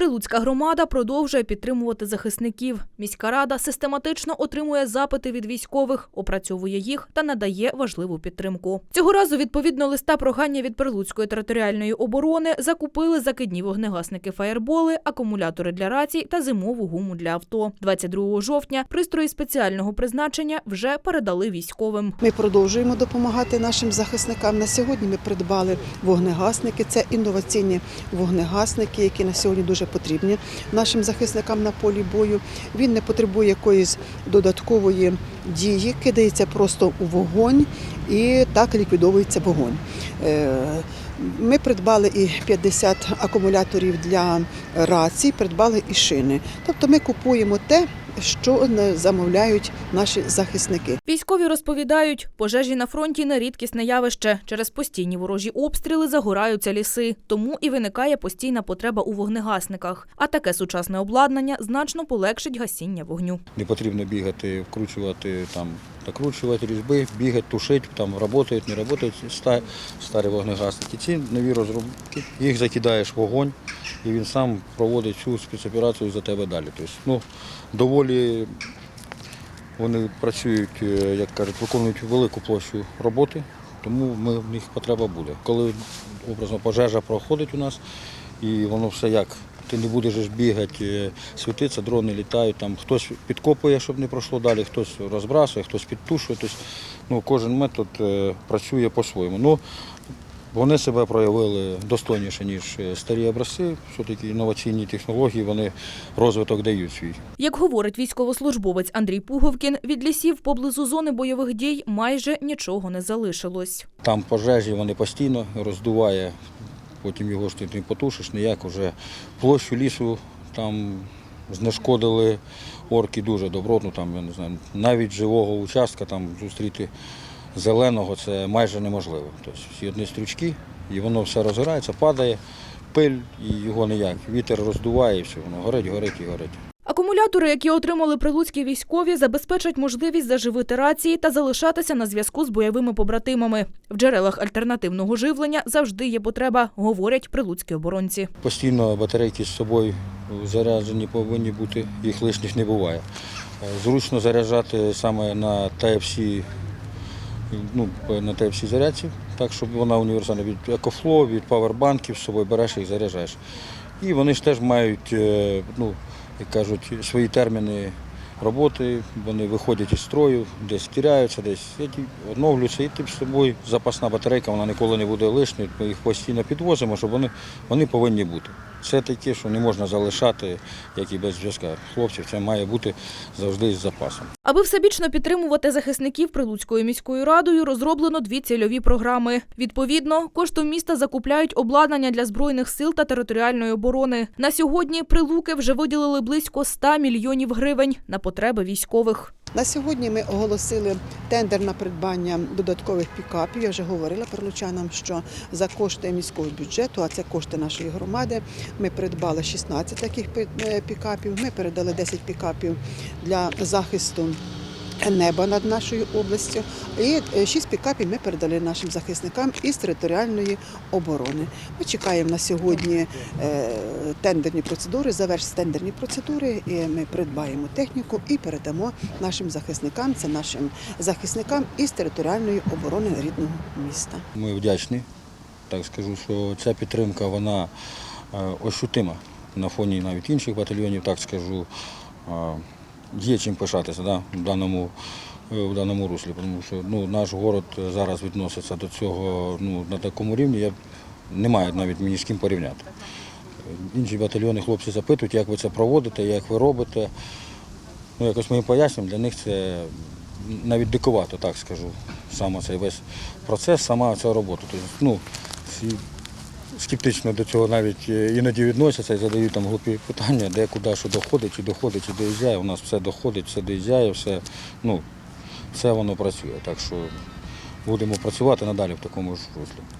Прилуцька громада продовжує підтримувати захисників. Міська рада систематично отримує запити від військових, опрацьовує їх та надає важливу підтримку. Цього разу, відповідно листа прохання від Прилуцької територіальної оборони, закупили закидні вогнегасники фаєрболи, акумулятори для рацій та зимову гуму для авто. 22 жовтня пристрої спеціального призначення вже передали військовим. Ми продовжуємо допомагати нашим захисникам. На сьогодні ми придбали вогнегасники. Це інноваційні вогнегасники, які на сьогодні дуже потрібні нашим захисникам на полі бою. Він не потребує якоїсь додаткової дії, кидається просто у вогонь і так ліквідовується вогонь. Е, Ми придбали і 50 акумуляторів для рацій, придбали і шини. Тобто ми купуємо те, що не замовляють наші захисники. Військові розповідають, пожежі на фронті не рідкісне явище. Через постійні ворожі обстріли загораються ліси, тому і виникає постійна потреба у вогнегасниках. А таке сучасне обладнання значно полегшить гасіння вогню. Не потрібно бігати, вкручувати, там, накручувати різьби, бігати, тушити, там працюють, не працюють ста- старі вогнегасники. Ці нові розробки, їх закидаєш в вогонь і він сам проводить цю спецоперацію за тебе далі. Тобто, ну, доволі вони працюють, е, як кажуть, виконують велику площу роботи, тому ми, в них потреба буде. Коли образно пожежа проходить у нас, і воно все як. Ти не будеш ж бігати, е, світитися, дрони літають, там хтось підкопує, щоб не пройшло далі, хтось розбрасує, хтось підтушує. Тобто, ну, кожен метод е, працює по-своєму. Ну, вони себе проявили достойніше, ніж е, старі образці. Все-таки інноваційні технології, вони розвиток дають свій. Як говорить військовослужбовець Андрій Пуговкін, від лісів поблизу зони бойових дій майже нічого не залишилось. Там пожежі, вони постійно роздуває, потім його ж ти не потушиш, ніяк уже площу лісу там знешкодили орки дуже добротно, там, я не знаю, навіть живого участка там зустріти зеленого це майже неможливо. Тобто всі одні стрючки, і воно все розгорається, падає, пиль, і його ніяк. Вітер роздуває, і все, воно горить, горить і горить. Акумулятори, які отримали прилуцькі військові, забезпечать можливість заживити рації та залишатися на зв'язку з бойовими побратимами. В джерелах альтернативного живлення завжди є потреба, говорять прилуцькі оборонці. Постійно батарейки з собою заряджені повинні бути, їх лишніх не буває. Е, Зручно заряджати саме на Type-C, ну, на Type-C зарядці, так, щоб вона універсальна від EcoFlow, від павербанків з собою береш їх заряджаєш. І вони ж теж мають, е, ну, як кажуть, свої терміни роботи, вони виходять із строю, десь тіряються, десь відновлюються, і тим собою запасна батарейка, вона ніколи не буде лишньою, ми їх постійно підвозимо, щоб вони, вони повинні бути. Це таке, що не можна залишати, як і без зв'язка хлопців, це має бути завжди із запасом. Аби всебічно підтримувати захисників Прилуцькою міською радою, розроблено дві цільові програми. Відповідно, коштом міста закупляють обладнання для збройних сил та територіальної оборони. На сьогодні прилуки вже виділили близько 100 мільйонів гривень на потреби військових. На сьогодні ми оголосили тендер на придбання додаткових пікапів. Я вже говорила прилучанам, що за кошти міського бюджету, а це кошти нашої громади, ми придбали 16 таких е, пікапів. Ми передали 10 пікапів для захисту. Неба над нашою областю і 6 пікапів ми передали нашим захисникам із територіальної оборони. Ми чекаємо на сьогодні е, тендерні процедури, завершити тендерні процедури, і ми придбаємо техніку і передамо нашим захисникам, це нашим захисникам із територіальної оборони рідного міста. Ми вдячні. Так скажу, що ця підтримка вона е, ощутима на фоні навіть інших батальйонів, так скажу. Е, Є чим пишатися да, в, даному, е, в даному руслі, тому що ну, наш город зараз відноситься до цього ну, на такому рівні, я, немає навіть мені з ким порівняти. Інші батальйони хлопці запитують, як ви це проводите, як ви робите. Ну, якось ми їм пояснюємо, для них це навіть дикувато, так скажу, саме цей весь процес, сама ця робота. Тобто, ну, скептично до цього навіть е, іноді відносяться і задають там глупі питання, де куди що доходить, чи доходить, чи доїжджає. У нас все доходить, все доїжджає, все, ну, все воно працює. Так що будемо працювати надалі в такому ж руслі.